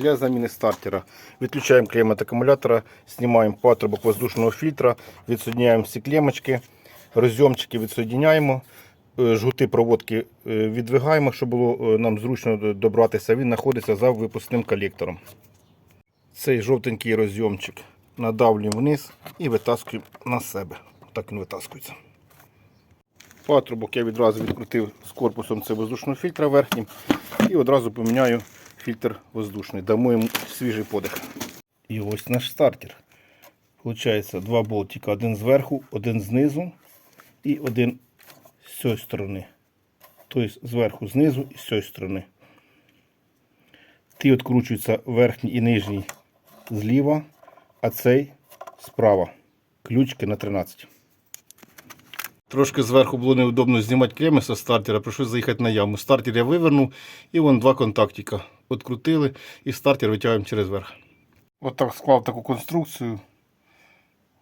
Для заміни стартера відключаємо клеммат акумулятора, знімаємо патрубок воздушного фільтра, відсоединяємо всі клемочки, розйомчики відсоединяємо, е, жгути проводки е, відвигаємо, щоб було е, нам зручно добратися. Він знаходиться за випускним колектором. Цей жовтенький розйомчик надавлюємо вниз і витаскуємо на себе. Так він витаскується. Патрубок я відразу відкрутив з корпусом це воздушного фільтра верхнім і одразу поміняю фільтр воздушний. Дамо йому свіжий подих. І ось наш стартер. Получається два болтика, один зверху, один знизу і один з цієї сторони. Тобто зверху знизу і з цієї сторони. Ті відкручуються верхній і нижній зліва, а цей справа. Ключки на 13. Трошки зверху було неудобно знімати клеми зі стартера, прийшлося заїхати на яму. Стартер я вивернув і вон два контактика. Открутили і стартер витягуємо через верх. От так склав таку конструкцію.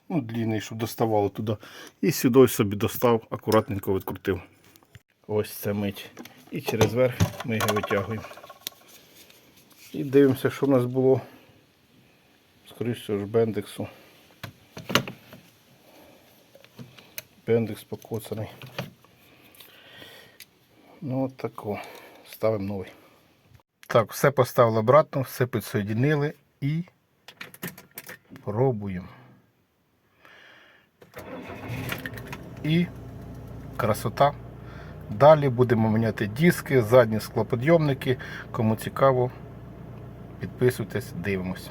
Ну, длинний, щоб доставало туди. І сюди собі достав, акуратненько відкрутив. Ось це мить. І через верх ми його витягуємо. І дивимося, що в нас було. Скоріше ж бендексу. Бендекс покоцаний. Ну от тако. Ставимо новий. Так, все поставили обратно, все підсоєдинили і пробуємо. І красота. Далі будемо міняти диски, задні склоподйомники. Кому цікаво, підписуйтесь, дивимось.